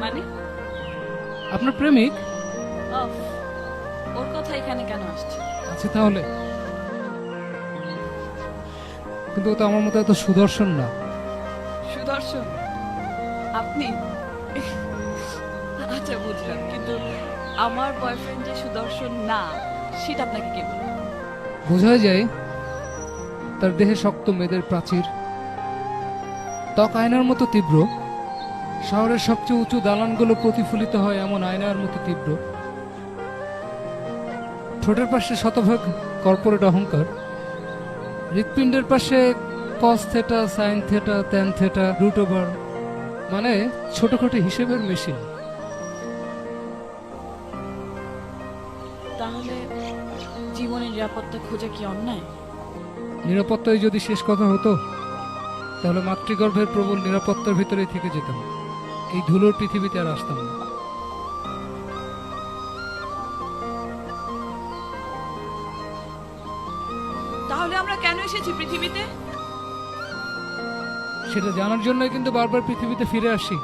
মানে? আপনার প্রেমিক? অফ ওর কথা এখানে কেন আসছে? আছে তাহলে। কিন্তু ও তো আমার মতো এত সুদর্শন না। সুদর্শন? আপনি? আচ্ছা বুঝলাম। কিন্তু আমার বয়ফ্রেন্ড যে সুদর্শন না সেটা আপনাকে কে বলল? বোঝা যায় তার দেহে শক্ত মেয়েদের প্রাচীর। ত্বক আয়নার মতো তীব্র। শহরের সবচেয়ে উঁচু দালানগুলো প্রতিফলিত হয় এমন আয়নার মতো তীব্র। ঠোঁটের পাশে শতভাগ কর্পোরেট অহংকার। হৃৎপিণ্ডের পাশে cos theta sine theta tan theta root over মানে ছোটখাটো হিসেবের মেশিন তাহলে জীবনের নিরাপত্তা খোঁজা কি অন্যায়? নিরাপত্তাই যদি শেষ কথা হতো তাহলে মাতৃগর্ভের প্রবল নিরাপত্তার ভিতরেই থেকে যেতাম। এই ধুলোর পৃথিবীতে আর আসতাম না। তাহলে আমরা কেন এসেছি পৃথিবীতে? সেটা জানার জন্যই কিন্তু বারবার পৃথিবীতে ফিরে আসি।